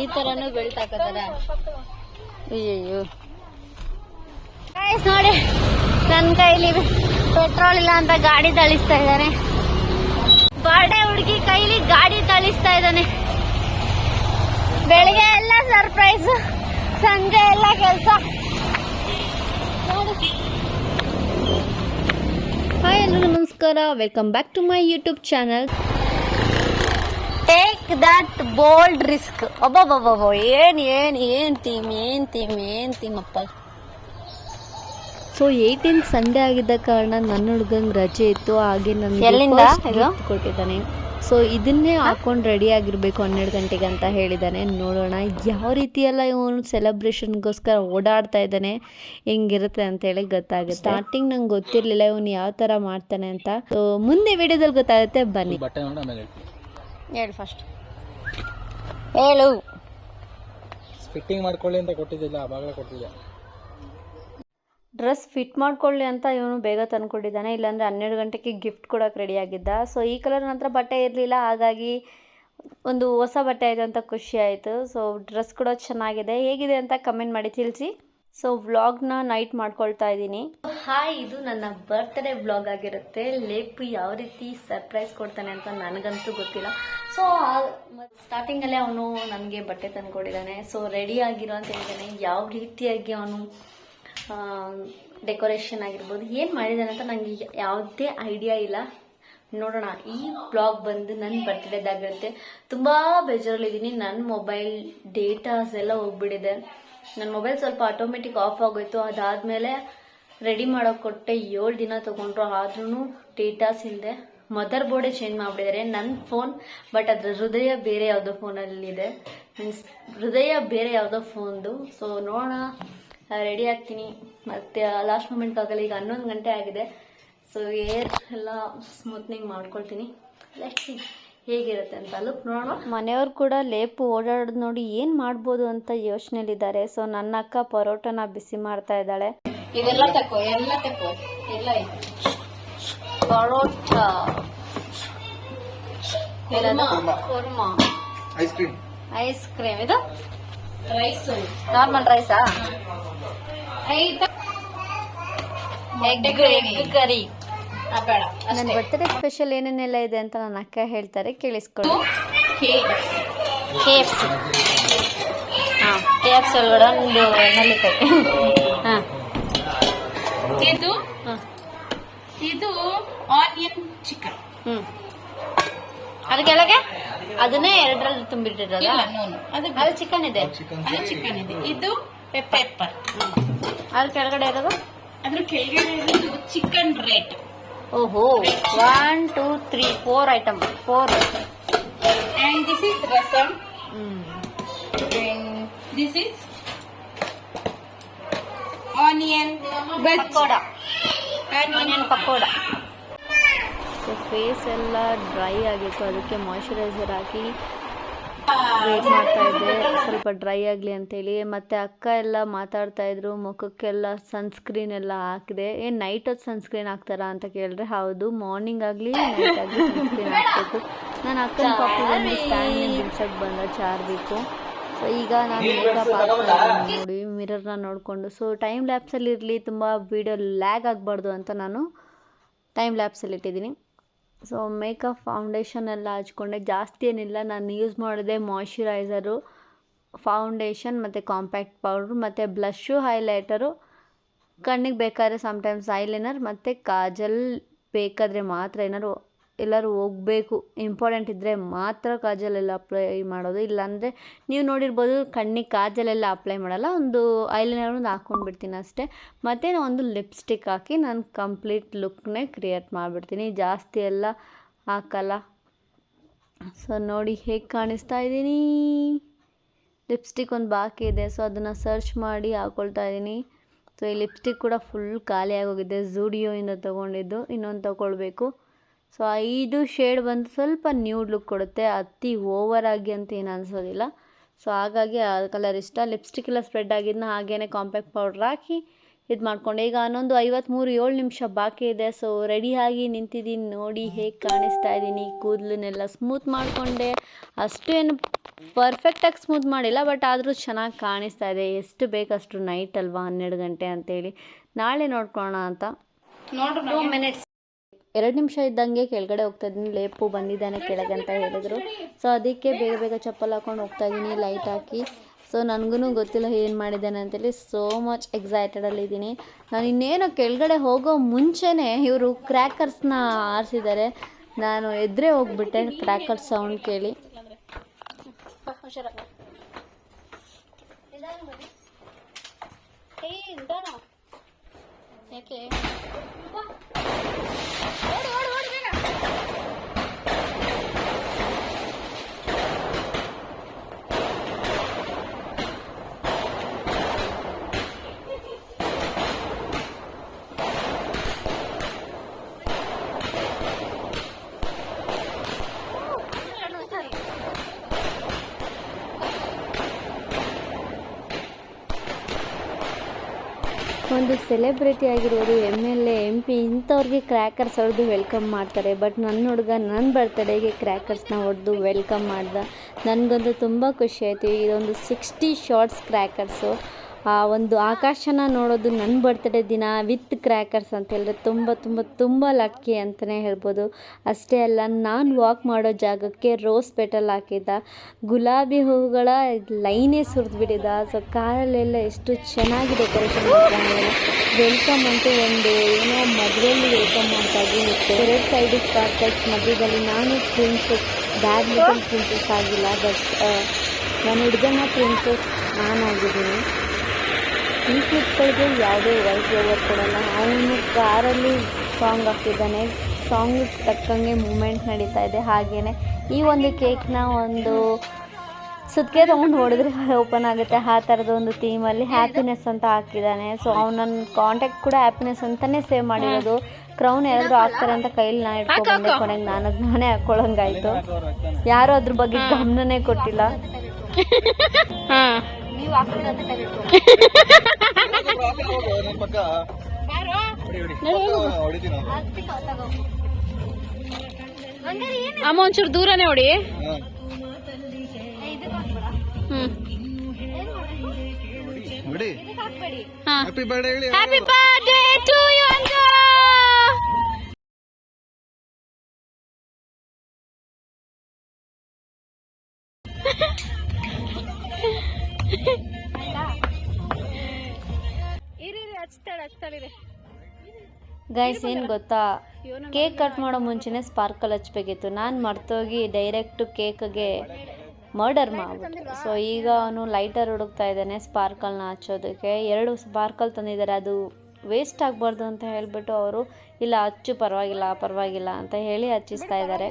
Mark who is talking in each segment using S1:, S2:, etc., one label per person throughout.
S1: ಈ ತರನು ಹಾಕೋತಾರ ಅಯ್ಯಯ್ಯೋ. ನೋಡಿ ನನ್ನ ಕೈಲಿ ಪೆಟ್ರೋಲ್ ಇಲ್ಲ ಅಂತ ಗಾಡಿ ತಳಿಸ್ತಾ ಇದ್ದಾನೆ. ಬಾಡೆ ಹುಡುಗಿ ಕೈಲಿ ಗಾಡಿ ತಳಿಸ್ತಾ ಇದ್ದಾನೆ. ಬೆಳಿಗ್ಗೆ ಎಲ್ಲ ಸರ್ಪ್ರೈಸ್ ಸಂಜೆ ಎಲ್ಲ ಕೆಲಸ. ಹಾಯ್ ಎಲ್ಲರೂ ನಮಸ್ಕಾರ. Welcome back to my YouTube channel take that bold risk ಒಬ್ಬೊಬ್ಬೊಬ್ಬ ಏನ್ ಏನ್ ಏನ್ ಥೀಮ್ ಏನ್ ಥೀಮ್ ಏನ್ ಥೀಮ್ ಅಪ್ಪ.
S2: ಸೊ ಏಯ್ಟೀನ್ ಸಂಡೇ ಆಗಿದ್ದ ಕಾರಣ ನನ್ನ ಹುಡುಗಂಗೆ ರಜೆ ಇತ್ತು ಹಾಗೆ
S1: ನನ್ನ?
S2: ಕೊಟ್ಟಿದ್ದಾನೆ. ಸೊ ಇದನ್ನೇ ಹಾಕೊಂಡು ರೆಡಿ ಆಗಿರಬೇಕು ಹನ್ನೆರಡು ಗಂಟೆಗೆ ಅಂತ ಹೇಳಿದ್ದಾನೆ ನೋಡೋಣ ಯಾವ ರೀತಿಯೆಲ್ಲ ಇವನು ಸೆಲೆಬ್ರೇಷನ್ಗೋಸ್ಕರ ಓಡಾಡ್ತಾ ಇದ್ದಾನೆ ಹೆಂಗಿರುತ್ತೆ ಅಂತೇಳಿ ಗೊತ್ತಾಗುತ್ತೆ. ಸ್ಟಾರ್ಟಿಂಗ್ ನಂಗೆ ಗೊತ್ತಿರಲಿಲ್ಲ ಇವನು ಯಾವ ಥರ ಮಾಡ್ತಾನೆ ಅಂತ. ಸೊ ಮುಂದೆ ವಿಡಿಯೋದಲ್ಲಿ ಗೊತ್ತಾಗುತ್ತೆ ಬನ್ನಿ.
S3: ಬಟ್ಟೆ ನೋಡಿ ಆಮೇಲೆ
S1: ಹೇಳು ಫಸ್ಟ್ ಹೇಳು.
S3: ಫಿಟ್ಟಿಂಗ್ ಮಾಡ್ಕೊಳ್ಳಿ ಅಂತ ಕೊಟ್ಟಿದ್ದಿಲ್ಲ ಕೊಟ್ಟಿದ್ದೆ.
S2: ಡ್ರೆಸ್ ಫಿಟ್ ಮಾಡ್ಕೊಳ್ಳಿ ಅಂತ ಇವನು ಬೇಗ ತಂದ್ಕೊಂಡಿದ್ದಾನೆ ಇಲ್ಲಾಂದರೆ ಹನ್ನೆರಡು ಗಂಟೆಗೆ ಗಿಫ್ಟ್ ಕೊಡೋಕೆ ರೆಡಿ ಆಗಿದ್ದ. ಸೊ ಈ ಕಲರ್ ನಂತರ ಬಟ್ಟೆ ಇರಲಿಲ್ಲ ಹಾಗಾಗಿ ಒಂದು ಹೊಸ ಬಟ್ಟೆ ಆಯಿತು ಅಂತ ಖುಷಿ ಆಯಿತು. ಸೊ ಡ್ರೆಸ್ ಕೂಡ ಚೆನ್ನಾಗಿದೆ. ಹೇಗಿದೆ ಅಂತ ಕಮೆಂಟ್ ಮಾಡಿ ತಿಳಿಸಿ. ಸೊ ವ್ಲಾಗ್ನ ನೈಟ್ ಮಾಡ್ಕೊಳ್ತಾ ಇದ್ದೀನಿ. ಹಾಯ್ ಇದು ನನ್ನ ಬರ್ತ್ಡೇ ವ್ಲಾಗ್ ಆಗಿರುತ್ತೆ. ಲೇಪು ಯಾವ ರೀತಿ ಸರ್ಪ್ರೈಸ್ ಕೊಡ್ತಾನೆ ಅಂತ ನನಗಂತೂ ಗೊತ್ತಿಲ್ಲ. ಸೊ ಸ್ಟಾರ್ಟಿಂಗಲ್ಲೇ ಅವನು ನನಗೆ ಬಟ್ಟೆ ತಂದುಕೊಟ್ಟಿದ್ದಾನೆ. ಸೊ ರೆಡಿ ಆಗಿರೋ ಅಂತ ಹೇಳಿದ್ದಾನೆ ಯಾವ ರೀತಿಯಾಗಿ ಅವನು ಡೆಕೋರೇಷನ್ ಆಗಿರ್ಬೋದು, ಏನು ಮಾಡಿದ್ದಾನೆ ಅಂತ ನನಗೆ ಯಾವುದೇ ಐಡಿಯಾ ಇಲ್ಲ. ನೋಡೋಣ, ಈ ಬ್ಲಾಗ್ ಬಂದು ನನ್ನ ಬರ್ತ್ಡೇದಾಗಿರುತ್ತೆ ತುಂಬ ಬೇಜಾರಲ್ಲಿದ್ದೀನಿ. ನನ್ನ ಮೊಬೈಲ್ ಡೇಟಾಸ್ ಎಲ್ಲ ಹೋಗ್ಬಿಟ್ಟಿದೆ. ನನ್ನ ಮೊಬೈಲ್ ಸ್ವಲ್ಪ ಆಟೋಮೆಟಿಕ್ ಆಫ್ ಆಗೋಯ್ತು. ಅದಾದಮೇಲೆ ರೆಡಿ ಮಾಡೋಕೆ ಕೊಟ್ಟೆ ಏಳು ದಿನ ತೊಗೊಂಡ್ರು. ಆದ್ರೂ ಡೇಟಾಸ್ ಇಲ್ಲದೆ ಮದರ್ ಬೋರ್ಡೇ ಚೇಂಜ್ ಮಾಡಿಬಿಟ್ಟಿದ್ದಾರೆ. ನನ್ನ ಫೋನ್, ಬಟ್ ಅದರ ಹೃದಯ ಬೇರೆ ಯಾವುದೋ ಫೋನಲ್ಲಿದೆ. ಮೀನ್ಸ್ ಹೃದಯ ಬೇರೆ ಯಾವುದೋ ಫೋನ್ದು. ಸೊ ನೋಡೋಣ. ರೆಡಿ ಆಗ್ತೀನಿ. ಮತ್ತೆ ಲಾಸ್ಟ್ ಮೂಮೆಂಟ್ ಆಗಲ್ಲ ಈಗ ಹನ್ನೊಂದು ಗಂಟೆ ಆಗಿದೆ. ಸೊ ಏರ್ ಎಲ್ಲ ಸ್ಮೂತ್ನಿಂಗ್ ಮಾಡ್ಕೊಳ್ತೀನಿ. ಲೆಟ್ಸ್ ಹೇಗಿರುತ್ತೆ ಅಂತ ಲುಕ್ ನೋಡೋಣ. ಮನೆಯವ್ರು ಕೂಡ ಲೇಪು ಓಡಾಡೋದು ನೋಡಿ ಏನು ಮಾಡ್ಬೋದು ಅಂತ ಯೋಚನೆಲಿದ್ದಾರೆ. ಸೊ ನನ್ನ ಅಕ್ಕ ಪರೋಟನ ಬಿಸಿ ಮಾಡ್ತಾ ಇದ್ದಾಳೆ.
S1: ಇವೆಲ್ಲ ತಕೋ ಎಲ್ಲ ತಕೋ. ಎಲ್ಲ
S2: parotta. Kurma.
S3: Ice cream
S2: ice cream ಇದು
S1: ರೈಸ್
S2: ನಾರ್ಮಲ್ ರೈಸಾ
S1: ಐತ
S2: ಎಗ್ ಎಗ್ ಕರಿ ನನ್ನ ಬರ್ತಡೇ ಸ್ಪೆಷಲ್ ಏನೇನೆಲ್ಲ ಇದೆ ಅಂತ ನನ್ನ ಅಕ್ಕ ಹೇಳ್ತಾರೆ ಕೇಳಿಸ್ಕೊಳ್ಳಿ. ಕೆ ಎಫ್ ಸಿ ಹಾಂ ಕೆ ಎಫ್ ಸಿ ಒಳಗಡೆ ಒಂದು ನಲ್ಲಿಕಾಯಿ. ಹಾಂ.
S1: ಇದು?
S2: ಹಾಂ.
S1: ಇದು ಆನಿಯನ್ ಚಿಕನ್
S2: ಹ್ಞೂ ಅದ್ರ ಕೆಳಗೆ ಅದನ್ನೇ ಎರಡರಲ್ಲಿ ತುಂಬಿಟ್ಟಿರೋದು?
S1: ಅದು
S2: ಅದು ಚಿಕನ್ ಇದೆ.
S1: ಅದು ಚಿಕನ್ ಇದೆ. ಇದು. ಪೆಪ್ಪರ್
S2: ಅದ್ರ ಕೆಳಗಡೆ ಇರೋದು?
S1: ಅದ್ರ ಕೆಳಗಡೆ ಇರೋದು ಚಿಕನ್ ರೇಟ್
S2: ಓಹೋ one two three four item four
S1: and this is rasam
S2: ಹ್ಞೂ
S1: this is onion
S2: pakoda
S1: onion
S2: onion pakoda so face ಎಲ್ಲ ಡ್ರೈ ಆಗಿತ್ತು. ಅದಕ್ಕೆ ಮಾಯ್ಶ್ಚರೈಸರ್ ಹಾಕಿ ವೇಟ್ ಮಾಡ್ತಾ ಇದ್ದೆ. ಸ್ವಲ್ಪ ಡ್ರೈ ಆಗಲಿ ಅಂತೇಳಿ. ಮತ್ತು ಅಕ್ಕ ಎಲ್ಲ ಮಾತಾಡ್ತಾ ಇದ್ರು. ಮುಖಕ್ಕೆಲ್ಲ ಸನ್ಸ್ಕ್ರೀನ್ ಎಲ್ಲ ಹಾಕಿದೆ. ಏನು ನೈಟ್ ಹೊತ್ತು ಸನ್ಸ್ಕ್ರೀನ್ ಹಾಕ್ತಾರಾ ಅಂತ ಕೇಳಿದ್ರೆ ಹೌದು ಮಾರ್ನಿಂಗ್ ಆಗಲಿ ನೈಟ್ ಆಗಲಿ ಸನ್ಸ್ಕ್ರೀನ್ ಹಾಕಬೇಕು. ನಾನು ಅಕ್ಕನ ಪಾಪುಗೆ ಸ್ಟ್ಯಾಂಡ್ ಬಿಡ್ಸಕ್ಕೆ ಬಂದ ಚಾರ್ಬೇಕು ಸೊ ಈಗ ನಾನು ಮೇಕಪ್ ಹಾಕ್ತಾ ನೋಡಿ ಮಿರರ್ನ ನೋಡಿಕೊಂಡು. ಸೊ ಟೈಮ್ ಲ್ಯಾಪ್ಸಲ್ಲಿ ಇರಲಿ ತುಂಬ ವೀಡಿಯೋ ಲ್ಯಾಗ್ ಆಗಬಾರ್ದು ಅಂತ ನಾನು ಟೈಮ್ ಲ್ಯಾಪ್ಸಲ್ಲಿ ಇಟ್ಟಿದ್ದೀನಿ. ಸೊ ಮೇಕಪ್ ಫೌಂಡೇಶನ್ ಎಲ್ಲ ಹಚ್ಕೊಂಡೆ. ಜಾಸ್ತಿ ಏನಿಲ್ಲ. ನಾನು ಯೂಸ್ ಮಾಡಿದೆ ಮಾಯ್ಶ್ಚರೈಸರು ಫೌಂಡೇಶನ್ ಮತ್ತು ಕಾಂಪ್ಯಾಕ್ಟ್ ಪೌಡ್ರು ಮತ್ತು ಬ್ಲಷ್ಷು ಹೈಲೈಟರು ಕಣ್ಣಿಗೆ ಬೇಕಾದ್ರೆ ಸಮ್ಟೈಮ್ಸ್ ಐಲೈನರ್ ಮತ್ತು ಕಾಜಲ್ ಬೇಕಾದರೆ ಮಾತ್ರ ಏನಾದ್ರು ಎಲ್ಲರೂ ಹೋಗ್ಬೇಕು. ಇಂಪಾರ್ಟೆಂಟ್ ಇದ್ದರೆ ಮಾತ್ರ ಕಾಜಲೆಲ್ಲ ಅಪ್ಲೈ ಮಾಡೋದು. ಇಲ್ಲಾಂದರೆ ನೀವು ನೋಡಿರ್ಬೋದು ಕಣ್ಣಿಗೆ ಕಾಜಲೆಲ್ಲ ಅಪ್ಲೈ ಮಾಡಲ್ಲ. ಒಂದು ಐಲೈನರ್ ಒಂದು ಹಾಕ್ಕೊಂಡು ಬಿಡ್ತೀನಿ ಅಷ್ಟೇ. ಮತ್ತು ನಾನು ಒಂದು ಲಿಪ್ಸ್ಟಿಕ್ ಹಾಕಿ ನಾನು ಕಂಪ್ಲೀಟ್ ಲುಕ್ನೇ ಕ್ರಿಯೇಟ್ ಮಾಡಿಬಿಡ್ತೀನಿ. ಜಾಸ್ತಿ ಎಲ್ಲ ಹಾಕಲ್ಲ. ಸೊ ನೋಡಿ ಹೇಗೆ ಕಾಣಿಸ್ತಾ ಇದ್ದೀನಿ. ಲಿಪ್ಸ್ಟಿಕ್ ಒಂದು ಬಾಕಿ ಇದೆ. ಸೊ ಅದನ್ನು ಸರ್ಚ್ ಮಾಡಿ ಹಾಕ್ಕೊಳ್ತಾ ಇದ್ದೀನಿ. ಸೊ ಈ ಲಿಪ್ಸ್ಟಿಕ್ ಕೂಡ ಫುಲ್ ಖಾಲಿ ಆಗೋಗಿದೆ ಝೂಡಿಯೋಯಿಂದ ತೊಗೊಂಡಿದ್ದು. ಇನ್ನೊಂದು ತೊಗೊಳ್ಬೇಕು. ಸೊ ಐದು ಶೇಡ್ ಬಂದು ಸ್ವಲ್ಪ ನ್ಯೂಡ್ ಲುಕ್ ಕೊಡುತ್ತೆ. ಅತಿ ಓವರ್ ಆಗಿ ಅಂತ ಏನು ಅನಿಸೋದಿಲ್ಲ. ಸೊ, ಹಾಗಾಗಿ ಆ ಕಲರ್ ಇಷ್ಟ. ಲಿಪ್ಸ್ಟಿಕ್ ಎಲ್ಲ ಸ್ಪ್ರೆಡ್ ಆಗಿದ್ದನ್ನ ಹಾಗೇ ಕಾಂಪ್ಯಾಕ್ಟ್ ಪೌಡ್ರ್ ಹಾಕಿ ಇದು ಮಾಡ್ಕೊಂಡೆ. ಈಗ ಹನ್ನೊಂದು ಐವತ್ತ್ಮೂರು ಏಳು ನಿಮಿಷ ಬಾಕಿ ಇದೆ. ಸೊ ರೆಡಿಯಾಗಿ ನಿಂತಿದ್ದೀನಿ ನೋಡಿ ಹೇಗೆ ಕಾಣಿಸ್ತಾ ಇದ್ದೀನಿ ಕೂದಲನ್ನೆಲ್ಲ ಸ್ಮೂತ್ ಮಾಡಿಕೊಂಡೆ. ಅಷ್ಟು ಏನು ಪರ್ಫೆಕ್ಟಾಗಿ ಸ್ಮೂತ್ ಮಾಡಿಲ್ಲ ಬಟ್ ಆದರೂ ಚೆನ್ನಾಗಿ ಕಾಣಿಸ್ತಾ ಇದೆ. ಎಷ್ಟು ಬೇಕಷ್ಟು ನೈಟ್ ಅಲ್ವಾ ಹನ್ನೆರಡು ಗಂಟೆ ಅಂತೇಳಿ. ನಾಳೆ ನೋಡ್ಕೊಳ್ಳೋಣ ಅಂತ. ನೋಡಿ ಟೂ ಮಿನಿಟ್ಸ್ ಎರಡು ನಿಮಿಷ ಇದ್ದಂಗೆ ಕೆಳಗಡೆ ಹೋಗ್ತಾ ಇದ್ದೀನಿ. ಲೇಪು ಬಂದಿದ್ದಾನೆ ಕೆಳಗೆ ಅಂತ ಹೇಳಿದ್ರು. ಸೊ ಅದಕ್ಕೆ ಬೇಗ ಬೇಗ ಚಪ್ಪಲ್ ಹಾಕೊಂಡು ಹೋಗ್ತಾ ಇದ್ದೀನಿ ಲೈಟ್ ಹಾಕಿ. ಸೊ ನನಗೂ ಗೊತ್ತಿಲ್ಲ ಏನು ಮಾಡಿದ್ದಾನೆ ಅಂತೇಳಿ. ಸೋ ಮಚ್ ಎಕ್ಸೈಟೆಡಲ್ಲಿದ್ದೀನಿ ನಾನು ಇನ್ನೇನು ಕೆಳಗಡೆ ಹೋಗೋ ಮುಂಚೆನೇ ಇವರು ಕ್ರ್ಯಾಕರ್ಸ್ನ ಆರಿಸಿದ್ದಾರೆ. ನಾನು ಎದ್ರೆ ಹೋಗ್ಬಿಟ್ಟೆ ಕ್ರ್ಯಾಕರ್ಸ್ ಸೌಂಡ್ ಕೇಳಿ.
S1: Okay.
S2: ಒಂದು ಸೆಲೆಬ್ರಿಟಿ ಆಗಿರೋರು M L A M P ಇಂಥವ್ರಿಗೆ ಕ್ರ್ಯಾಕರ್ಸ್ ಹೊಡೆದು ವೆಲ್ಕಮ್ ಮಾಡ್ತಾರೆ. ಬಟ್ ನನ್ನ ಹುಡುಗ ನನ್ನ ಬರ್ತಡೇಗೆ ಕ್ರ್ಯಾಕರ್ಸ್ನ ಹೊಡೆದು ವೆಲ್ಕಮ್ ಮಾಡ್ದ. ನನಗಂತೂ ತುಂಬ ಖುಷಿ ಆಯಿತು. ಇದೊಂದು ಸಿಕ್ಸ್ಟಿ ಶಾರ್ಟ್ಸ್ ಕ್ರ್ಯಾಕರ್ಸು ಆ ಒಂದು ಆಕಾಶನ ನೋಡೋದು ನನ್ನ ಬರ್ತ್ಡೇ ದಿನ ವಿತ್ ಕ್ರ್ಯಾಕರ್ಸ್ ಅಂತ ಹೇಳಿದ್ರೆ ತುಂಬ ತುಂಬ ತುಂಬ ಲಕ್ಕಿ ಅಂತಲೇ ಹೇಳ್ಬೋದು. ಅಷ್ಟೇ ಅಲ್ಲ, ನಾನು ವಾಕ್ ಮಾಡೋ ಜಾಗಕ್ಕೆ ರೋಸ್ ಪೆಟಲ್ ಹಾಕಿದ್ದ. ಗುಲಾಬಿ ಹೂವುಗಳ ಲೈನೇ ಸುರಿದ್ಬಿಟ್ಟಿದ್ದ ಸೊ ಕಾರಲ್ಲೆಲ್ಲ ಎಷ್ಟು ಚೆನ್ನಾಗಿ ಡೆಕೋರೇಷನ್ ಮಾಡ್ಕೊಂಡಿದ್ದಾನೆ ವೆಲ್ಕಮ್ ಅಂತೂ ಒಂದು ಏನೋ ಮದುವೆಯಲ್ಲಿ ವೆಲ್ಕಮ್ ಮಾಡ್ತಾ ಮತ್ತು ಎರಡು ಸೈಡ್ ಸ್ಪಾರ್ಕಲ್ಸ್ ಮಧ್ಯದಲ್ಲಿ ನಾನು ಪ್ರಿನ್ಸಸ್ ಬ್ಯಾಡ್ಮಿಂಟನ್ ಪ್ರಿನ್ಸಸ್ ಆಗಿಲ್ಲ ಬಟ್ ನನ್ನ ಹುಡುಗನ ಪ್ರಿನ್ಸಸ್ ನಾನಾಗಿದ್ದೀನಿ ಈ ಕ್ಲಿಪ್ಗಳಿಗೆ ಯಾವುದೇ ವಾಯ್ಸ್ ಓವರ್ ಕೊಡೋಲ್ಲ. ಅವನು ಕಾರಲ್ಲಿ ಸಾಂಗ್ ಹಾಕಿದ್ದಾನೆ. ಸಾಂಗ್ ತಕ್ಕಂಗೆ ಮೂಮೆಂಟ್ ನಡೀತಾ ಇದೆ. ಹಾಗೆಯೇ ಈ ಒಂದು ಕೇಕ್ನ ಒಂದು ಸುತ್ತಿಗೆ ತೊಗೊಂಡು ಹೊಡೆದ್ರೆ ಓಪನ್ ಆಗುತ್ತೆ. ಆ ಥರದ ಒಂದು ಥೀಮಲ್ಲಿ ಹ್ಯಾಪಿನೆಸ್ ಅಂತ ಹಾಕಿದ್ದಾನೆ. ಸೊ ಅವ್ನು ನನ್ನ ಕಾಂಟ್ಯಾಕ್ಟ್ ಕೂಡ ಹ್ಯಾಪಿನೆಸ್ ಅಂತಲೇ ಸೇವ್ ಮಾಡಿರೋದು. ಕ್ರೌನ್ ಯಾರಾದರೂ ಹಾಕ್ತಾರೆ ಅಂತ ಕೈಲಿ ನಾನು ಇಟ್ಕೊಂಡ್ಬಂದೆ ಕೊನೆಗೆ ನಾನು ನಾನೇ ಹಾಕ್ಕೊಳ್ಳಂಗಾಯಿತು ಯಾರೂ ಅದ್ರ ಬಗ್ಗೆ ಗಮನನೇ ಕೊಟ್ಟಿಲ್ಲ. ಅಮ್ಮ ಒಂಚೂರು ದೂರನೇ ಹೊಡಿ
S1: ಹ್ಮ್.
S3: ಹ್ಯಾಪಿ ಬರ್ಡೇ ಹೇಳಿ.
S2: ಹ್ಯಾಪಿ ಬರ್ಡೇ ಟು ಯು ಅಂತ ಗೈಸ್ ಏನು ಗೊತ್ತಾ? ಕೇಕ್ ಕಟ್ ಮಾಡೋ ಮುಂಚೆನೇ ಸ್ಪಾರ್ಕಲ್ ಹಚ್ಬೇಕಿತ್ತು. ನಾನು ಮರ್ತೋಗಿ ಕೇಕ್ ಕೇಕ್ಗೆ ಮರ್ಡರ್ ಮಾಡ್ಬಿಟ್ಟು. ಸೊ ಈಗ ಅವನು ಲೈಟರ್ ಹುಡುಕ್ತಾ ಇದ್ದಾನೆ ಸ್ಪಾರ್ಕಲ್ನ ಹಚ್ಚೋದಕ್ಕೆ. ಎರಡು ಸ್ಪಾರ್ಕಲ್ ತಂದಿದ್ದಾರೆ. ಅದು ವೇಸ್ಟ್ ಆಗಬಾರ್ದು ಅಂತ ಹೇಳಿಬಿಟ್ಟು ಅವರು ಇಲ್ಲ ಹಚ್ಚು ಪರವಾಗಿಲ್ಲ ಪರವಾಗಿಲ್ಲ ಅಂತ ಹೇಳಿ ಹಚ್ಚಿಸ್ತಾ ಇದ್ದಾರೆ.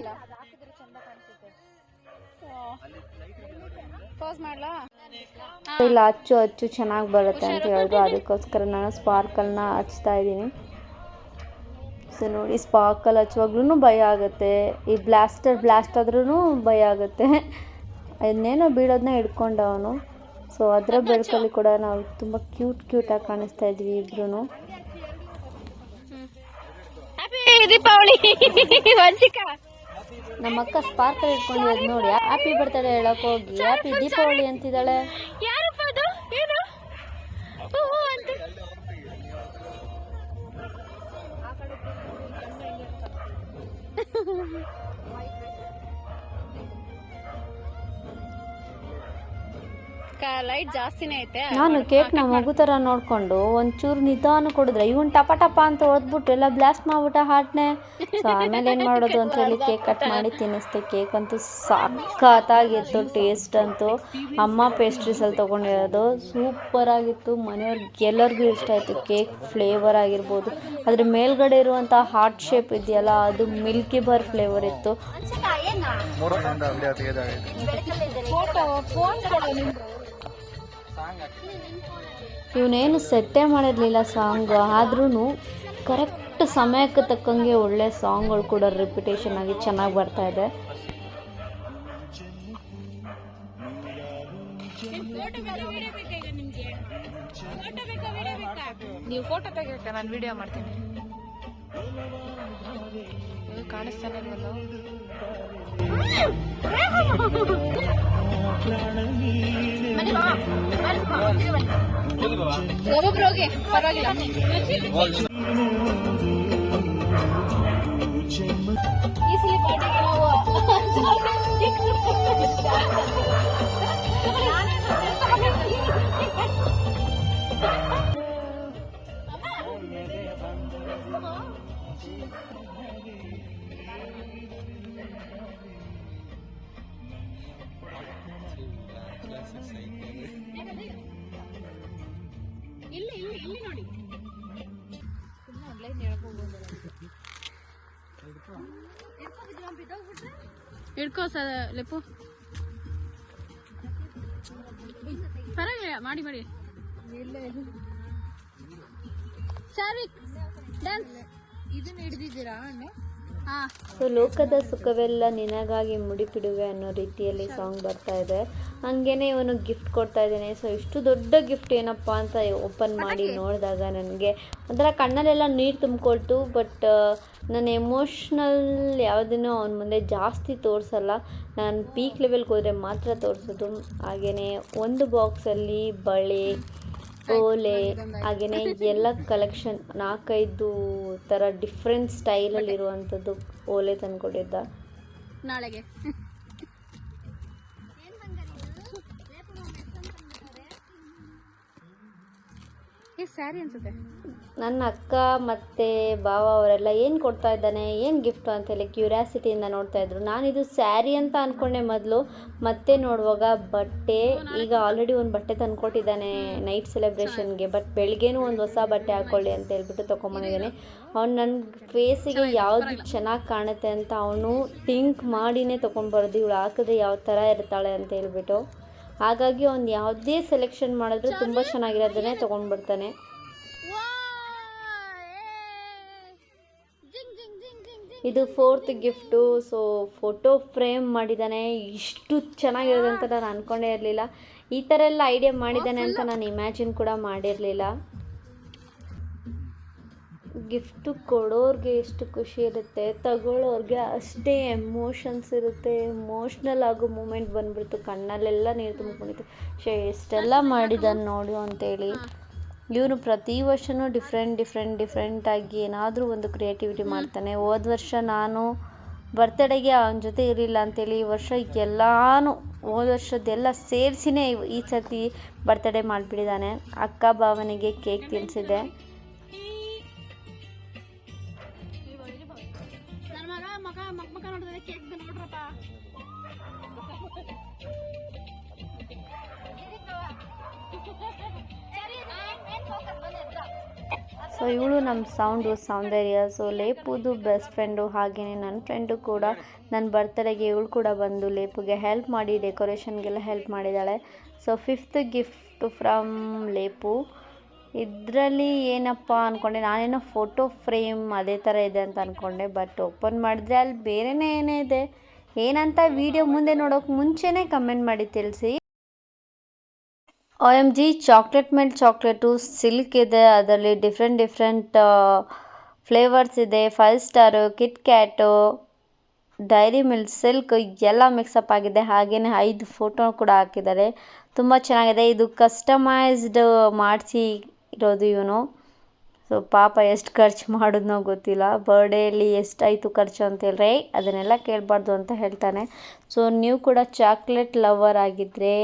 S2: ಇಲ್ಲ ಅಚ್ಚು ಅಚ್ಚು ಚೆನ್ನಾಗಿ ಬರುತ್ತೆ ಅಂತ ಹೇಳಿದ್ರು ಅದಕ್ಕೋಸ್ಕರ ನಾನು ಸ್ಪಾರ್ಕಲ್ನ ಹಚ್ತಾ ಇದ್ದೀನಿ. ಸೊ ನೋಡಿ ಸ್ಪಾರ್ಕಲ್ ಹಚ್ಚುವಾಗ್ಲೂ ಭಯ ಆಗುತ್ತೆ. ಈ ಬ್ಲಾಸ್ಟರ್ ಬ್ಲಾಸ್ಟ್ ಆದ್ರೂ ಭಯ ಆಗುತ್ತೆ. ಅದನ್ನೇನೋ ಬೀಳೋದನ್ನ ಹಿಡ್ಕೊಂಡ ಅವನು. ಸೊ ಅದರ ಬೆಳಕಲ್ಲಿ ಕೂಡ ನಾವು ತುಂಬ ಕ್ಯೂಟ್ ಕ್ಯೂಟಾಗಿ ಕಾಣಿಸ್ತಾ ಇದ್ವಿ ಇಬ್ರು
S1: ದೀಪಾವಳಿ. ವಂಚಿಕ.
S2: ನಮ್ಮ ಅಕ್ಕ ಸ್ಪಾರ್ಕಲ್ ಇಟ್ಕೊಂಡಿರೋದು ನೋಡಿ ಹ್ಯಾಪಿ ಬರ್ತಾರೆ ಹೇಳಕ್ ಹೋಗಿ ಹ್ಯಾಪಿ ದೀಪಾವಳಿ ಅಂತಿದ್ದಾಳೆ. ನಾನು ಕೇಕ್ನ ಮಗು ಥರ ನೋಡಿಕೊಂಡು ಒಂಚೂರು ನಿಧಾನ ಕೊಡಿದ್ರೆ ಇವನ್ ಟಪ ಟಪ ಅಂತ ಹೊಡೆದ್ಬಿಟ್ಟು ಎಲ್ಲ ಬ್ಲಾಸ್ಟ್ ಮಾಡ್ಬಿಟ್ಟ ಹಾಟ್ನೆ ಸೊ ಆಮೇಲೆ ಏನು ಮಾಡೋದು ಅಂತ ಹೇಳಿ ಕೇಕ್ ಕಟ್ ಮಾಡಿ ತಿನ್ನಿಸ್ತೆ ಕೇಕ್ ಅಂತೂ ಸಖತ್ತಾಗಿತ್ತು ಟೇಸ್ಟ್ ಅಂತೂ. ಅಮ್ಮ ಪೇಸ್ಟ್ರೀಸಲ್ಲಿ ತಗೊಂಡಿರೋದು ಸೂಪರ್ ಆಗಿತ್ತು. ಮನೆಯವ್ರಿಗೆ ಎಲ್ಲರಿಗೂ ಇಷ್ಟ ಆಯಿತು. ಕೇಕ್ ಫ್ಲೇವರ್ ಆಗಿರ್ಬೋದು. ಅದ್ರ ಮೇಲ್ಗಡೆ ಇರುವಂಥ ಹಾರ್ಟ್ ಶೇಪ್ ಇದೆಯಲ್ಲ ಅದು ಮಿಲ್ಕಿ ಬಾರ್ ಫ್ಲೇವರ್ ಇತ್ತು.
S1: ಫೋಟೋ ಫೋನ್
S2: ಇವನೇನು ಸೆಟ್ಟೇ ಮಾಡಿರಲಿಲ್ಲ ಸಾಂಗ್. ಆದ್ರೂ ಕರೆಕ್ಟ್ ಸಮಯಕ್ಕೆ ತಕ್ಕಂಗೆ ಒಳ್ಳೆ ಸಾಂಗ್ಗಳು ಕೂಡ ರಿಪಿಟೇಷನ್ ಆಗಿ ಚೆನ್ನಾಗಿ ಬರ್ತಾ ಇದೆ.
S1: ನೀವು ಫೋಟೋ ತೆಗಿಯಕ್ಕೆ ನಾನು ವಿಡಿಯೋ ಮಾಡ್ತೀನಿ. ಕಾಣಿಸ್ತಾನೆ ಇಲ್ವಲ್ಲ ಒಬ್ಬೊಬ್ರು ಹೋಗಿ ಪರವಾಗಿಲ್ಲ. ಈ ಸಲ ಪಾರ್ಟಿಗೆ ನಾವು ಹಿಡ್ಕೋ ಸ ಲೆಪ್ಪು ಪರವಾಗಿಲ್ಲ ಮಾಡಿ ಮಾಡಿ ಶಾರ್ವಿಕ್ ಡ್ಯಾನ್ಸ್ ಇದನ್ನ ಹಿಡಿದಿದ್ದೀರಾ ಅಣ್ಣ ಹಾ
S2: ಸೊ ಲೋಕದ ಸುಖವೆಲ್ಲ ನಿನಗಾಗಿ ಮುಡಿಪಿಡುವೆ ಅನ್ನೋ ರೀತಿಯಲ್ಲಿ ಸಾಂಗ್ ಬರ್ತಾ ಇದೆ. ಹಂಗೇನೆ ಇವನು ಗಿಫ್ಟ್ ಕೊಡ್ತಾ ಇದ್ದಾನೆ. ಸೊ ಇಷ್ಟು ದೊಡ್ಡ ಗಿಫ್ಟ್ ಏನಪ್ಪ ಅಂತ ಓಪನ್ ಮಾಡಿ ನೋಡಿದಾಗ ನನಗೆ ಒಂಥರ ಕಣ್ಣಲ್ಲೆಲ್ಲ ನೀರು ತುಂಬಿಕೊಳ್ತು. ಬಟ್ ನನ್ನ ಎಮೋಷ್ನಲ್ ಯಾವುದನ್ನು ಅವನ ಮುಂದೆ ಜಾಸ್ತಿ ತೋರಿಸಲ್ಲ. ನಾನು ಪೀಕ್ ಲೆವೆಲ್ಗೆ ಹೋದರೆ ಮಾತ್ರ ತೋರಿಸೋದು. ಹಾಗೆಯೇ ಒಂದು ಬಾಕ್ಸಲ್ಲಿ ಬಳೆ ಓಲೆ ಹಾಗೇನೆ ಎಲ್ಲ ಕಲೆಕ್ಷನ್ ನಾಲ್ಕೈದು ತರ ಡಿಫ್ರೆಂಟ್ ಸ್ಟೈಲಲ್ಲಿ ಇರುವಂತದ್ದು ಓಲೆ ತಂದ್ಕೊಟ್ಟಿದ್ದ.
S1: ನಾಳೆಗೆ. ಸ್ಯಾರಿ
S2: ನನ್ನ ಅಕ್ಕ ಮತ್ತು ಭಾವ ಅವರೆಲ್ಲ ಏನು ಕೊಡ್ತಾ ಇದ್ದಾನೆ, ಏನು ಗಿಫ್ಟು ಅಂತೇಳಿ ಕ್ಯೂರಿಯಾಸಿಟಿಯಿಂದ ನೋಡ್ತಾ ಇದ್ರು. ನಾನಿದು ಸ್ಯಾರಿ ಅಂತ ಅಂದ್ಕೊಂಡೆ ಮೊದಲು, ಮತ್ತೆ ನೋಡುವಾಗ ಬಟ್ಟೆ, ಈಗ ಆಲ್ರೆಡಿ ಒಂದು ಬಟ್ಟೆ ತಂದ್ಕೊಟ್ಟಿದ್ದಾನೆ ನೈಟ್ ಸೆಲೆಬ್ರೇಷನ್ಗೆ ಬಟ್ ಬೆಳಗ್ಗೆನೂ ಒಂದು ಹೊಸ ಬಟ್ಟೆ ಹಾಕ್ಕೊಳ್ಳಿ ಅಂತ ಹೇಳ್ಬಿಟ್ಟು ತೊಗೊಂಬಂದಿದ್ದಾನೆ. ಅವ್ನು ನನ್ನ ಫೇಸಿಗೆ ಯಾವುದು ಚೆನ್ನಾಗಿ ಕಾಣುತ್ತೆ ಅಂತ ಅವನು ಥಿಂಕ್ ಮಾಡಿನೇ ತೊಗೊಂಡ್ಬಾರ್ದು ಇವಳು ಹಾಕಿದ್ರೆ ಯಾವ ಥರ ಇರ್ತಾಳೆ ಅಂತ ಹೇಳ್ಬಿಟ್ಟು. ಹಾಗಾಗಿ ಅವ್ನು ಯಾವುದೇ ಸೆಲೆಕ್ಷನ್ ಮಾಡಿದ್ರು ತುಂಬ ಚೆನ್ನಾಗಿರೋದನ್ನೇ ತೊಗೊಂಡ್ಬಿಡ್ತಾನೆ. ಇದು fourth gift so photo frame ಮಾಡಿದ್ದಾನೆ ಇಷ್ಟು ಚೆನ್ನಾಗಿರೋದು ಅಂತ ನಾನು ಅಂದ್ಕೊಂಡೇ ಇರಲಿಲ್ಲ. ಈ ಥರ ಎಲ್ಲ ಐಡಿಯಾ ಮಾಡಿದ್ದಾನೆ ಅಂತ ನಾನು ಇಮ್ಯಾಜಿನ್ ಕೂಡ ಮಾಡಿರಲಿಲ್ಲ. ಗಿಫ್ಟು ಕೊಡೋರಿಗೆ ಎಷ್ಟು ಖುಷಿ ಇರುತ್ತೆ ತಗೊಳ್ಳೋರಿಗೆ ಅಷ್ಟೇ ಎಮೋಷನ್ಸ್ ಇರುತ್ತೆ ಎಮೋಷ್ನಲ್ ಆಗೋ ಮೂಮೆಂಟ್ ಬಂದ್ಬಿಡ್ತು ಕಣ್ಣಲ್ಲೆಲ್ಲ ನೀರು ತುಂಬಿಕೊಂಡಿತ್ತು ಶೇ ಎಷ್ಟೆಲ್ಲ ಮಾಡಿದ್ದಾನೆ ನೋಡು ಅಂತೇಳಿ. ಇವನು ಪ್ರತಿ ವರ್ಷವೂ ಡಿಫ್ರೆಂಟ್ ಡಿಫ್ರೆಂಟ್ ಡಿಫ್ರೆಂಟಾಗಿ ಏನಾದರೂ ಒಂದು ಕ್ರಿಯೇಟಿವಿಟಿ ಮಾಡ್ತಾನೆ. ಹೋದ ವರ್ಷ ನಾನು ಬರ್ತಡೆಗೆ ಅವನ ಜೊತೆ ಇರಲಿಲ್ಲ ಅಂತೇಳಿ ಈ ವರ್ಷ ಎಲ್ಲಾನು ಹೋದ ವರ್ಷದ್ದೆಲ್ಲ ಸೇರಿಸಿನೇ ಈ ಸರ್ತಿ ಬರ್ತಡೇ ಮಾಡಿಬಿಟ್ಟಿದ್ದಾನೆ ಅಕ್ಕ ಭಾವನಿಗೆ ಕೇಕ್ ತಿನ್ನಿಸಿದೆ ಸೊ ಇವಳು ನಮ್ಮ ಸೌಂಡು, ಸೌಂದರ್ಯ, ಸೊ ಲೇಪುದು ಬೆಸ್ಟ್ ಫ್ರೆಂಡು ಹಾಗೆಯೇ ನನ್ನ ಫ್ರೆಂಡು ಕೂಡ ನನ್ನ ಬರ್ತಡೆಗೆ ಇವಳು ಕೂಡ ಬಂದು ಲೇಪುಗೆ ಹೆಲ್ಪ್ ಮಾಡಿ ಡೆಕೋರೇಷನ್ಗೆಲ್ಲ ಹೆಲ್ಪ್ ಮಾಡಿದ್ದಾಳೆ. So fifth gift from Lepu. ಇದರಲ್ಲಿ ಏನಪ್ಪ ಅಂದ್ಕೊಂಡೆ ನಾನೇನೋ ಫೋಟೋ ಫ್ರೇಮ್ ಅದೇ ಥರ ಇದೆ ಅಂತ ಅಂದ್ಕೊಂಡೆ ಬಟ್ ಓಪನ್ ಮಾಡಿದ್ರೆ ಅಲ್ಲಿ ಬೇರೆನೇ ಏನೇ ಇದೆ. ಏನಂತ ವಿಡಿಯೋ ಮುಂದೆ ನೋಡೋಕೆ ಮುಂಚೆನೇ ಕಮೆಂಟ್ ಮಾಡಿ ತಿಳಿಸಿ. O M G chocolate melt chocolate silk ಇದೆ, ಅದರಲ್ಲಿ ಡಿಫ್ರೆಂಟ್ ಡಿಫ್ರೆಂಟ್ ಫ್ಲೇವರ್ಸ್ ಇದೆ. Five star Kit Kat Dairy Milk Silk ಎಲ್ಲ ಮಿಕ್ಸಪ್ ಆಗಿದೆ. ಹಾಗೆಯೇ ಐದು ಫೋಟೋ ಕೂಡ ಹಾಕಿದ್ದಾರೆ. ತುಂಬ ಚೆನ್ನಾಗಿದೆ. ಇದು ಕಸ್ಟಮೈಸ್ಡ್ ಮಾಡಿಸಿ ಇರೋದು ಇವನು. ಸೊ ಪಾಪ ಎಷ್ಟು ಖರ್ಚು ಮಾಡಿದ್ನೋ ಗೊತ್ತಿಲ್ಲ. ಬರ್ಡೇಲಿ ಎಷ್ಟಾಯಿತು ಖರ್ಚು ಅಂತ ಹೇಳ್ರೆ. ಅದನ್ನೆಲ್ಲ ಕೇಳಬಾರ್ದು ಅಂತ ಹೇಳ್ತಾನೆ. ಸೊ ನೀವು ಕೂಡ ಚಾಕ್ಲೇಟ್ ಲವರ್ ಆಗಿದ್ದರೆ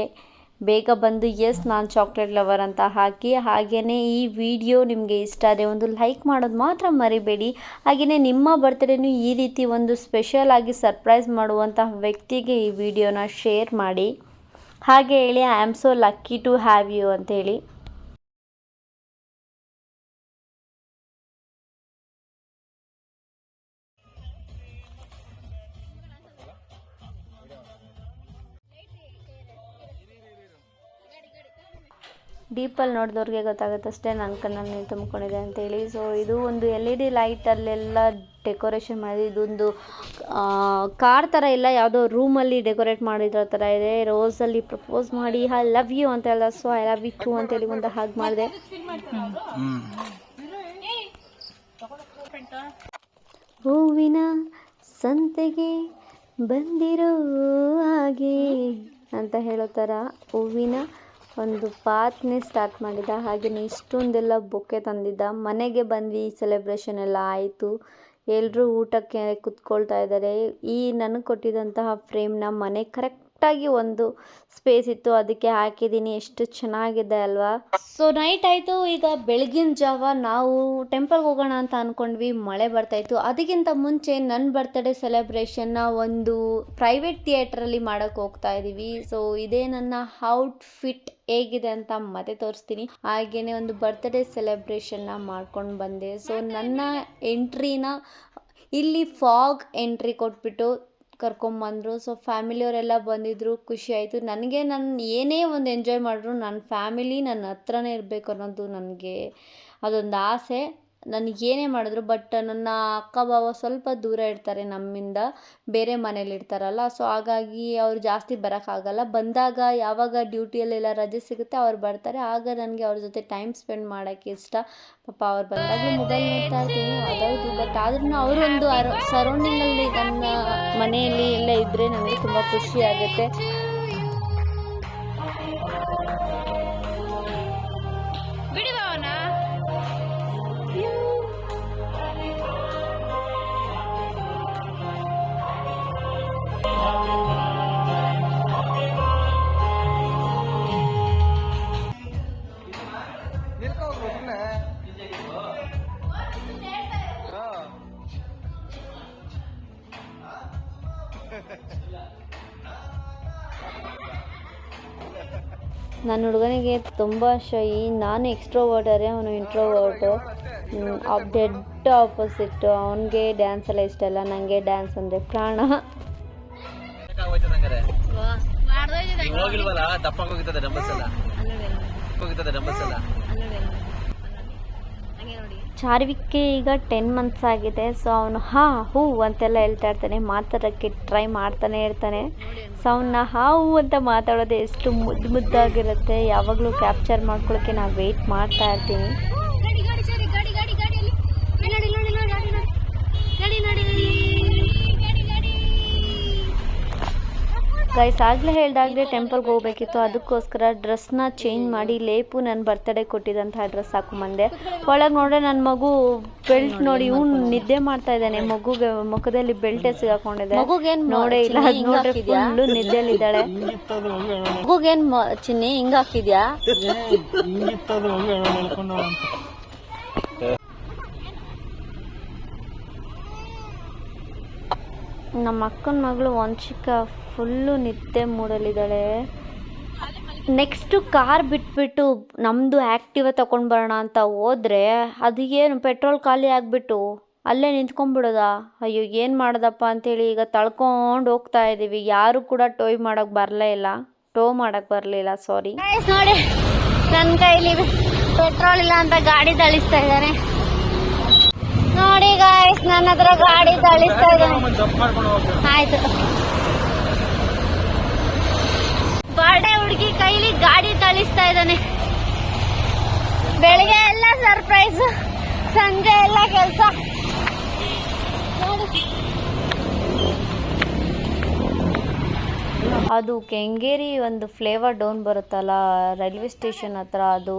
S2: ಬೇಗ ಬಂದು ಎಸ್ ನಾನು ಚಾಕ್ಲೇಟ್ ಲವರ್ ಅಂತ ಹಾಕಿ ಹಾಗೆಯೇ ಈ ವಿಡಿಯೋ ನಿಮಗೆ ಇಷ್ಟ ಆದರೆ ಒಂದು ಲೈಕ್ ಮಾಡೋದು ಮಾತ್ರ ಮರಿಬೇಡಿ. ಹಾಗೆಯೇ ನಿಮ್ಮ ಬರ್ತ್ಡೇನೂ ಈ ರೀತಿ ಒಂದು ಸ್ಪೆಷಲ್ ಆಗಿ ಸರ್ಪ್ರೈಸ್ ಮಾಡುವಂತಹ ವ್ಯಕ್ತಿಗೆ ಈ ವಿಡಿಯೋನ ಶೇರ್ ಮಾಡಿ. ಹಾಗೆ ಹೇಳಿ I am so lucky to have you ಅಂತೇಳಿ ಡೀಪಲ್ಲಿ ನೋಡಿದವ್ರಿಗೆ ಗೊತ್ತಾಗುತ್ತೆ, ಅಷ್ಟೇ ನನ್ನ ಕಣ್ಣಲ್ಲಿ ನೀರು ತುಂಬಿಕೊಂಡಿದೆ ಅಂತೇಳಿ ಸೊ ಇದು ಒಂದು ಎಲ್ ಇ ಡಿ ಲೈಟಲ್ಲೆಲ್ಲ ಡೆಕೋರೇಷನ್ ಮಾಡಿ, ಇದೊಂದು ಕಾರ್ ಥರ ಇಲ್ಲ, ಯಾವುದೋ ರೂಮಲ್ಲಿ ಡೆಕೋರೇಟ್ ಮಾಡಿರೋ ಥರ ಇದೆ. ರೋಸಲ್ಲಿ ಪ್ರಪೋಸ್ ಮಾಡಿ ಐ ಲವ್ ಯು ಅಂತ ಎಲ್ಲ so I love you too ಅಂತೇಳಿ ಒಂದು ಹಾಗೆ ಮಾಡಿದೆ. ಹೂವಿನ ಸಂತೆಗೆ ಬಂದಿರೋ ಹಾಗೆ ಅಂತ ಹೇಳೋ ಥರ ಹೂವಿನ ಒಂದು ಪಾತ್ನೇ ಸ್ಟಾರ್ಟ್ ಮಾಡಿದ. ಹಾಗೆಯೇ ಇಷ್ಟೊಂದೆಲ್ಲ ಬೊಕ್ಕೆ ತಂದಿದ್ದ. ಮನೆಗೆ ಬಂದ್ವಿ ಸೆಲೆಬ್ರೇಷನ್ ಎಲ್ಲ ಆಯಿತು. ಎಲ್ಲರೂ ಊಟಕ್ಕೆ ಕುತ್ಕೊಳ್ತಾ ಇದ್ದಾರೆ. ಈ ನನಗೆ ಕೊಟ್ಟಿದ್ದಂತಹ ಫ್ರೇಮ್ನ ಮನೆ ಕರೆಕ್ಟಾಗಿ ಒಂದು ಸ್ಪೇಸ್ ಇತ್ತು, ಅದಕ್ಕೆ ಹಾಕಿದ್ದೀನಿ. ಎಷ್ಟು ಚೆನ್ನಾಗಿದೆ ಅಲ್ವಾ? ಸೊ ನೈಟ್ ಆಯಿತು. ಈಗ ಬೆಳಗಿನ ಜಾವ ನಾವು ಟೆಂಪಲ್ಗೆ ಹೋಗೋಣ ಅಂತ ಅಂದ್ಕೊಂಡ್ವಿ ಮಳೆ ಬರ್ತಾಯಿತ್ತು ಅದಕ್ಕಿಂತ ಮುಂಚೆ ನನ್ನ ಬರ್ತ್ಡೇ ಸೆಲೆಬ್ರೇಷನ್ನ ಒಂದು ಪ್ರೈವೇಟ್ ಥಿಯೇಟ್ರಲ್ಲಿ ಮಾಡೋಕ್ಕೆ ಹೋಗ್ತಾ ಇದ್ದೀವಿ ಸೊ ಇದೇ ನನ್ನ ಔಟ್ಫಿಟ್ ಹೇಗಿದೆ ಅಂತ ಮತ್ತೆ ತೋರಿಸ್ತೀನಿ. ಹಾಗೆಯೇ ಒಂದು ಬರ್ತ್ಡೇ ಸೆಲೆಬ್ರೇಷನ್ನ ಮಾಡ್ಕೊಂಡು ಬಂದೆ. ಸೊ ನನ್ನ ಎಂಟ್ರಿನ ಇಲ್ಲಿ ಫಾಗ್ ಎಂಟ್ರಿ ಕೊಟ್ಬಿಟ್ಟು ಕರ್ಕೊಂಬಂದರು. ಸೊ ಫ್ಯಾಮಿಲಿಯವರೆಲ್ಲ ಬಂದಿದ್ದರು ಖುಷಿ ಆಯಿತು. ನನಗೆ ನನ್ನ ಏನೇ ಒಂದು ಎಂಜಾಯ್ ಮಾಡಿದ್ರು ನನ್ನ ಫ್ಯಾಮಿಲಿ ನನ್ನ ಹತ್ರನೇ ಇರಬೇಕು ಅನ್ನೋದು ನನಗೆ ಅದೊಂದು ಆಸೆ. ನನಗೆ ಏನೇ ಮಾಡಿದ್ರು ಬಟ್ ನನ್ನ ಅಕ್ಕ ಬಾವ ಸ್ವಲ್ಪ ದೂರ ಇರ್ತಾರೆ ನಮ್ಮಿಂದ, ಬೇರೆ ಮನೇಲಿ ಇರ್ತಾರಲ್ಲ ಸೊ ಹಾಗಾಗಿ ಅವ್ರು ಜಾಸ್ತಿ ಬರೋಕ್ಕಾಗಲ್ಲ. ಬಂದಾಗ ಯಾವಾಗ ಡ್ಯೂಟಿಯಲ್ಲೆಲ್ಲ ರಜೆ ಸಿಗುತ್ತೆ, ಅವ್ರು ಬರ್ತಾರೆ. ಆಗ ನನಗೆ ಅವ್ರ ಜೊತೆ ಟೈಮ್ ಸ್ಪೆಂಡ್ ಮಾಡೋಕ್ಕೆ ಇಷ್ಟ. ಪಾಪ ಅವ್ರು ಬಂದಾಗ ಮೊಬೈಲ್ ನೋಡ್ತಾ ಇರ್ತೀನಿ ಅದೌದು ಬಟ್ ಆದ್ರೂ ಅವರೊಂದು ಸರೌಂಡಿಂಗಲ್ಲಿ ನನ್ನ ಮನೆಯಲ್ಲಿ ಎಲ್ಲ ಇದ್ದರೆ ನನಗೆ ತುಂಬ ಖುಷಿ ಆಗುತ್ತೆ. ನನ್ನ ಹುಡುಗನಿಗೆ ತುಂಬ ಶೈ. ನಾನು ಎಕ್ಸ್ಟ್ರೋವರ್ಟರೇ ಅವನು ಇಂಟ್ರೋವರ್ಟು ಡೆಡ್ ಆಪೋಸಿಟ್ಟು ಅವನಿಗೆ ಡ್ಯಾನ್ಸ್ ಎಲ್ಲ ಇಷ್ಟ ಇಲ್ಲ. ನನಗೆ ಡ್ಯಾನ್ಸ್ ಅಂದರೆ ಪ್ರಾಣ.
S3: ಹೋಗಿಲ್ವಲ್ಲ? ದಪ್ಪ ಹೋಗಿರ್ತದೆ ಡಂಬಲ್ಸ್ ಎಲ್ಲ? ಹೋಗಿರ್ತದೆ ಡಂಬಲ್ಸ್ ಎಲ್ಲ?
S2: ಚಾರ್ವಿಕ್ಗೆ ಈಗ ಟೆನ್ ಮಂತ್ಸ್ ಆಗಿದೆ ಸೊ ಅವನು, ಹಾ, ಹೂ ಅಂತೆಲ್ಲ ಹೇಳ್ತಾ ಇರ್ತಾನೆ, ಮಾತಾಡೋಕ್ಕೆ ಟ್ರೈ ಮಾಡ್ತಾನೆ ಇರ್ತಾನೆ. ಸೊ ಅವನ್ನ ಹಾ, ಹೂ ಅಂತ ಮಾತಾಡೋದು ಎಷ್ಟು ಮುದ್ದು ಮುದ್ದಾಗಿರುತ್ತೆ. ಯಾವಾಗಲೂ ಕ್ಯಾಪ್ಚರ್ ಮಾಡ್ಕೊಳ್ಳೋಕ್ಕೆ ನಾನು ವೆಯ್ಟ್ ಮಾಡ್ತಾ ಇರ್ತೀನಿ. ಗೈಸ್ ಆಗಲೇ ಹೇಳ್ದಾಗಲೇ ಟೆಂಪಲ್ಗೆ ಹೋಗ್ಬೇಕಿತ್ತು. ಅದಕ್ಕೋಸ್ಕರ ಡ್ರೆಸ್ನ ಚೇಂಜ್ ಮಾಡಿ ಲೇಪು ನನ್ನ ಬರ್ತಡೇ ಕೊಟ್ಟಿದ್ದಂತಹ ಡ್ರೆಸ್ ಹಾಕೊಂಬಂದೆ ಒಳಗೆ ನೋಡ್ರೆ ನನ್ನ ಮಗು ಬೆಲ್ಟ್ ನೋಡಿ ಇವ್ನು ನಿದ್ದೆ ಮಾಡ್ತಾ ಇದ್ದಾನೆ. ಮಗುಗೆ ಮುಖದಲ್ಲಿ ಬೆಲ್ಟೇ ಸಿಗಾಕೊಂಡಿದೆ. ನೋಡೇ ಇಲ್ಲ ಅದು ನೋಡ್ರೆ? ಫುಲ್ಲು ನಿದ್ದೆಲಿದ್ದಾಳೆ
S1: ಮಗುಗೇನು ಚಿನ್ನಿ ಹಿಂಗೆ ಹಾಕಿದ್ಯಾ
S3: ಹಿಂಗಿತ್ತದು ಹೋಗಿ ಹೇಳ್ಕೊಂಡು ಅಂತ
S2: ನಮ್ಮ ಅಕ್ಕನ ಮಗಳು ವಂಶಿಕ ಫುಲ್ಲು ನಿದ್ದೆ ಮೂಡಲಿದ್ದಾಳೆ ನೆಕ್ಸ್ಟು ಕಾರ್ ಬಿಟ್ಬಿಟ್ಟು ನಮ್ಮದು ಆ್ಯಕ್ಟಿವ ತಗೊಂಡು ಬರೋಣ ಅಂತ ಹೋದರೆ ಅದು ಏನು ಪೆಟ್ರೋಲ್ ಖಾಲಿ ಆಗಿಬಿಟ್ಟು ಅಲ್ಲೇ ನಿಂತ್ಕೊಂಡ್ಬಿಡೋದಾ? ಅಯ್ಯೋ, ಏನು ಮಾಡೋದಪ್ಪ ಅಂತೇಳಿ ಈಗ ತಳ್ಕೊಂಡು ಹೋಗ್ತಾ ಇದ್ದೀವಿ ಯಾರು ಕೂಡ ಟೋಯ್ ಮಾಡೋಕ್ಕೆ ಬರಲೇ ಇಲ್ಲ. ಟೋ ಮಾಡೋಕ್ಕೆ ಬರಲಿಲ್ಲ ಸಾರಿ
S1: ನೋಡಿ ನನ್ನ ಕೈಲಿ ಪೆಟ್ರೋಲ್ ಇಲ್ಲ ಅಂತ ಗಾಡಿ ತಳಿಸ್ತಾ ಇದ್ದಾನೆ ನೋಡಿ ಗಾಯ್ಸ್ ನನ್ನ ಹತ್ರ ಗಾಡಿ ತಳಿಸ್ತಾ ಇದ್ದಾನೆ ಆಯ್ತು. ಬರ್ಡೇ ಹುಡುಗಿ ಕೈಲಿ ಗಾಡಿ ತಳಿಸ್ತಾ ಇದ್ದಾನೆ. ಬೆಳಿಗ್ಗೆ ಎಲ್ಲ ಸರ್ಪ್ರೈಸ್ ಸಂಜೆ ಎಲ್ಲ ಕೆಲಸ.
S2: ಅದು ಕೆಂಗೇರಿ ಒಂದು ಫ್ಲೇವರ್ ಡೌನ್ ಬರುತ್ತಲ್ಲ ರೈಲ್ವೆ ಸ್ಟೇಷನ್ ಹತ್ರ ಅದು.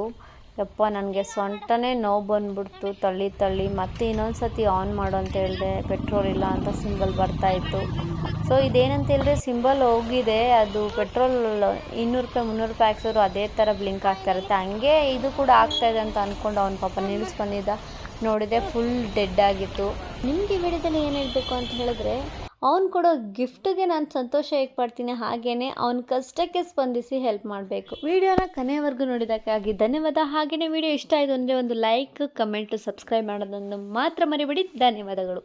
S2: ಯಪ್ಪ, ನನಗೆ ಸೊಂಟನೇ ನೋವು ಬಂದ್ಬಿಡ್ತು. ತಳ್ಳಿ ತಳ್ಳಿ. ಮತ್ತೆ ಇನ್ನೊಂದು ಸತಿ ಆನ್ ಮಾಡು ಅಂತ ಹೇಳಿದೆ ಪೆಟ್ರೋಲ್ ಇಲ್ಲ ಅಂತ ಸಿಂಬಲ್ ಬರ್ತಾಯಿತ್ತು ಸೊ ಇದೇನಂತ ಹೇಳಿದ್ರೆ ಸಿಂಬಲ್ ಹೋಗಿದೆ. ಅದು ಪೆಟ್ರೋಲ್ ಇನ್ನೂರು ರೂಪಾಯಿ, ಮುನ್ನೂರು ರೂಪಾಯಿ ಹಾಕ್ಸಿದ್ರು, ಅದೇ ಥರ ಬ್ಲಿಂಕ್ ಆಗ್ತಾ ಇರುತ್ತೆ. ಹಂಗೆ ಇದು ಕೂಡ ಆಗ್ತಾ ಇದೆ ಅಂತ ಅಂದ್ಕೊಂಡು ಅವ್ನ ಪಾಪ. ನಿಲ್ಲಿಸ್ಕೊಂಡಿದ್ದ ನೋಡಿದೆ ಫುಲ್ ಡೆಡ್ ಆಗಿತ್ತು. ನಿಮಗೆ ವಿಡಿಯೋದಲ್ಲಿ ಏನು ಹೇಳಬೇಕು ಅಂತ ಹೇಳಿದ್ರೆ ಅವ್ನು ಕೊಡೋ ಗಿಫ್ಟ್ಗೆ ನಾನು ಸಂತೋಷ ಹೇಗೆ ಪಡ್ತೀನಿ ಹಾಗೇನೆ ಅವನ ಕಷ್ಟಕ್ಕೆ ಸ್ಪಂದಿಸಿ ಹೆಲ್ಪ್ ಮಾಡಬೇಕು. ವಿಡಿಯೋನ ಕೊನೆಯವರೆಗೂ ನೋಡಿದ್ದಕ್ಕಾಗಿ ಧನ್ಯವಾದ. ಹಾಗೆಯೇ ವಿಡಿಯೋ ಇಷ್ಟ ಆಯಿತು ಅಂದರೆ ಒಂದು ಲೈಕ್, ಕಮೆಂಟು, ಸಬ್ಸ್ಕ್ರೈಬ್ ಮಾಡೋದನ್ನು ಮಾತ್ರ ಮರಿಬೇಡಿ. ಧನ್ಯವಾದಗಳು.